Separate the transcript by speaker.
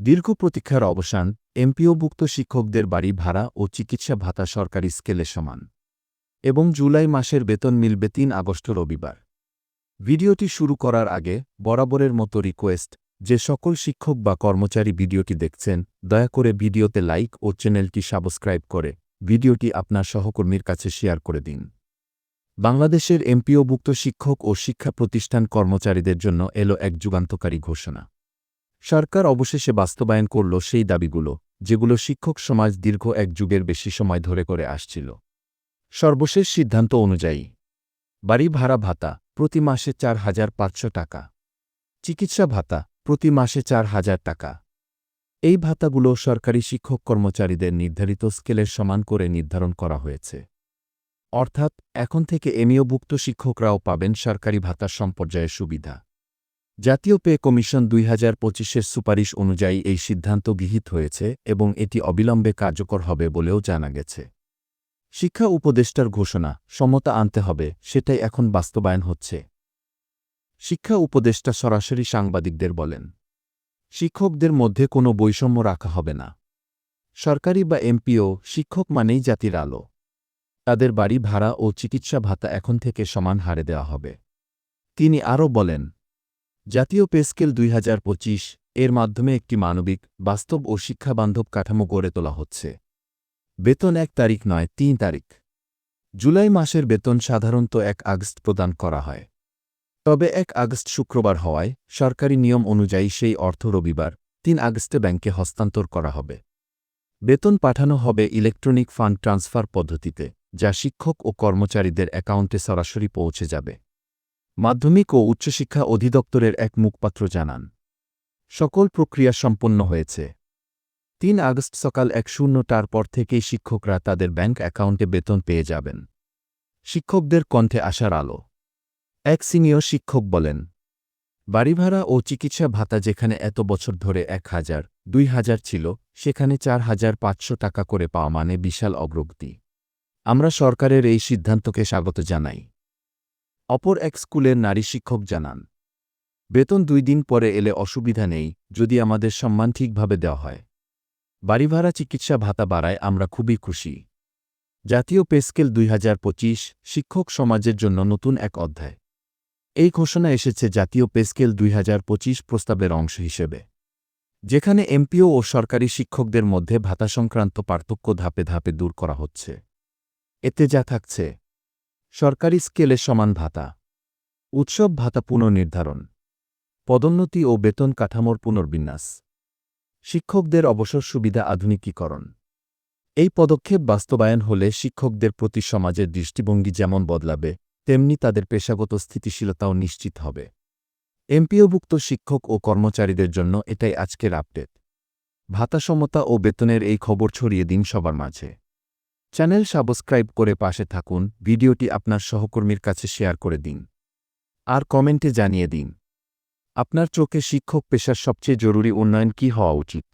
Speaker 1: দীর্ঘ প্রতীক্ষার অবসান, এমপিওভুক্ত শিক্ষকদের বাড়ি ভাড়া ও চিকিৎসা ভাতা সরকারি স্কেলে সমান এবং জুলাই মাসের বেতন মিলবে তিন আগস্ট রবিবার। ভিডিওটি শুরু করার আগে বরাবরের মতো রিকোয়েস্ট, যে সকল শিক্ষক বা কর্মচারী ভিডিওটি দেখছেন, দয়া করে ভিডিওতে লাইক ও চ্যানেলটি সাবস্ক্রাইব করে ভিডিওটি আপনার সহকর্মীর কাছে শেয়ার করে দিন। বাংলাদেশের এমপিওভুক্ত শিক্ষক ও শিক্ষা প্রতিষ্ঠান কর্মচারীদের জন্য এলো এক যুগান্তকারী ঘোষণা। সরকার অবশেষে বাস্তবায়ন করল সেই দাবিগুলো, যেগুলো শিক্ষক সমাজ দীর্ঘ এক যুগের বেশি সময় ধরে করে আসছিল। সর্বশেষ সিদ্ধান্ত অনুযায়ী, বাড়ি ভাড়া ভাতা প্রতি মাসে চার হাজার পাঁচশো টাকা। চিকিৎসা ভাতা প্রতি মাসে চার হাজার টাকা। এই ভাতাগুলো সরকারি শিক্ষক কর্মচারীদের নির্ধারিত স্কেলের সমান করে নির্ধারণ করা হয়েছে। অর্থাৎ, এখন থেকে এমইওভুক্ত শিক্ষকরাও পাবেন সরকারি ভাতার সম্পর্যায়ের সুবিধা। জাতীয় পে কমিশন দুই হাজার পঁচিশের সুপারিশ অনুযায়ী এই সিদ্ধান্ত গৃহীত হয়েছে এবং এটি অবিলম্বে কার্যকর হবে বলেও জানা গেছে। শিক্ষা উপদেষ্টার ঘোষণা, সমতা আনতে হবে, সেটাই এখন বাস্তবায়ন হচ্ছে। শিক্ষা উপদেষ্টা সরাসরি সাংবাদিকদের বলেন, শিক্ষকদের মধ্যে কোনো বৈষম্য রাখা হবে না। সরকারি বা এমপিও, শিক্ষক মানেই জাতির আলো। তাদের বাড়ি ভাড়া ও চিকিৎসা ভাতা এখন থেকে সমান হারে দেওয়া হবে। তিনি আরও বলেন জাতীয় পেস্কেল দুই হাজার পঁচিশ এর মাধ্যমে একটি মানবিক, বাস্তব ও শিক্ষাবান্ধব কাঠামো গড়ে তোলা হচ্ছে। বেতন এক তারিখ নয়, তিন তারিখ। জুলাই মাসের বেতন সাধারণত এক আগস্ট প্রদান করা হয়। তবে এক আগস্ট শুক্রবার হওয়ায় সরকারি নিয়ম অনুযায়ী সেই অর্থ রবিবার, তিন আগস্টে ব্যাংকে হস্তান্তর করা হবে। বেতন পাঠানো হবে ইলেকট্রনিক ফান্ড ট্রান্সফার পদ্ধতিতে, যা শিক্ষক ও কর্মচারীদের অ্যাকাউন্টে সরাসরি পৌঁছে যাবে। মাধ্যমিক ও উচ্চশিক্ষা অধিদপ্তরের এক মুখপাত্র জানান। সকল প্রক্রিয়া সম্পন্ন হয়েছে। তিন আগস্ট সকাল এক শূন্যটার পর থেকেই শিক্ষকরা তাদের ব্যাংক অ্যাকাউন্টে বেতন পেয়ে যাবেন। শিক্ষকদের কণ্ঠে আসার আলো। এক সিনিয়র শিক্ষক বলেন, বাড়িভাড়া ও চিকিৎসা ভাতা যেখানে এত বছর ধরে এক হাজার, দুই হাজার ছিল, সেখানে চার হাজার পাঁচশো টাকা করে পাওয়া মানে বিশাল অগ্রগতি। আমরা সরকারের এই সিদ্ধান্তকে স্বাগত জানাই। অপর এক স্কুলের নারী শিক্ষক জানান, বেতন দুই দিন পরে এলে অসুবিধা নেই, যদি আমাদের সম্মান ঠিকভাবে দেওয়া হয়। বাড়িভাড়া, চিকিৎসা ভাতা বাড়ায় আমরা খুবই খুশি। জাতীয় পেস্কেল দুই হাজার পঁচিশ, শিক্ষক সমাজের জন্য নতুন এক অধ্যায়। এই ঘোষণা এসেছে জাতীয় পেস্কেল দুই হাজার পঁচিশ প্রস্তাবের অংশ হিসেবে। যেখানে এমপিও ও সরকারি শিক্ষকদের মধ্যে ভাতা সংক্রান্ত পার্থক্য ধাপে ধাপে দূর করা হচ্ছে। এতে যা থাকছে সরকারি স্কেলে সমান ভাতা। উৎসব ভাতা পুনর্নির্ধারণ। পদোন্নতি ও বেতন কাঠামোর পুনর্বিন্যাস। শিক্ষকদের অবসর সুবিধা আধুনিকীকরণ। এই পদক্ষেপ বাস্তবায়ন হলে শিক্ষকদের প্রতি সমাজের দৃষ্টিভঙ্গি যেমন বদলাবে, তেমনি তাদের পেশাগত স্থিতিশীলতাও নিশ্চিত হবে। এমপিওভুক্ত শিক্ষক ও কর্মচারীদের জন্য এটাই আজকের আপডেট। ভাতাসমতা ও বেতনের এই খবর ছড়িয়ে দিন সবার মাঝে। চ্যানেল সাবস্ক্রাইব করে পাশে থাকুন, ভিডিওটি আপনার সহকর্মীর কাছে শেয়ার করে দিন। আর কমেন্টে জানিয়ে দিন, আপনার চোখে শিক্ষক পেশার সবচেয়ে জরুরি উন্নয়ন কি হওয়া উচিত?